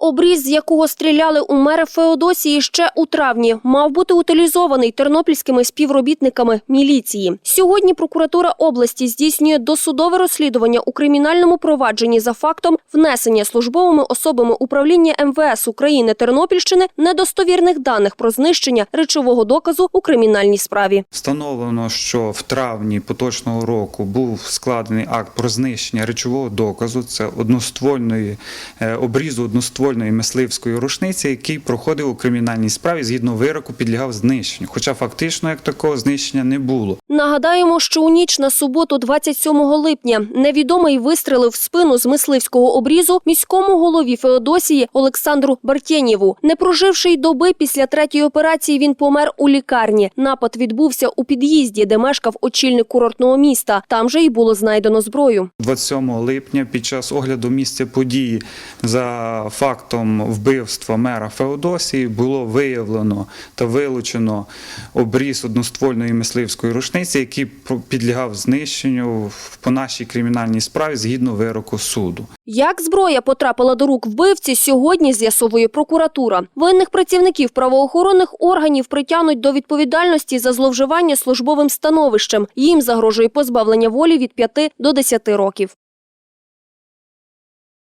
Обріз, з якого стріляли у мера Феодосії ще у травні, мав бути утилізований тернопільськими співробітниками міліції. Сьогодні прокуратура області здійснює досудове розслідування у кримінальному провадженні за фактом внесення службовими особами управління МВС України Тернопільщини недостовірних даних про знищення речового доказу у кримінальній справі. Встановлено, що в травні поточного року був складений акт про знищення речового доказу. Це одноствольної е, обрізу одноствольної мисливської рушниці, який проходив у кримінальній справі згідно вироку, підлягав знищенню. Хоча фактично як такого знищення не було. Нагадаємо, що у ніч на суботу, 27 липня, невідомий вистрелив в спину з мисливського обрізу міському голові Феодосії Олександру Бартєнєву. Не проживши й доби після третьої операції, він помер у лікарні. Напад відбувся у під'їзді, де мешкав очільник курортного міста. Там же й було знайдено зброю. 27 липня під час огляду місця події за фактом вбивства мера Феодосії було виявлено та вилучено обріз одноствольної мисливської рушниці, який підлягав знищенню по нашій кримінальній справі згідно вироку суду. Як зброя потрапила до рук вбивці, сьогодні з'ясовує прокуратура. Винних працівників правоохоронних органів притягнуть до відповідальності за зловживання службовим становищем. Їм загрожує позбавлення волі від 5 до 10 років.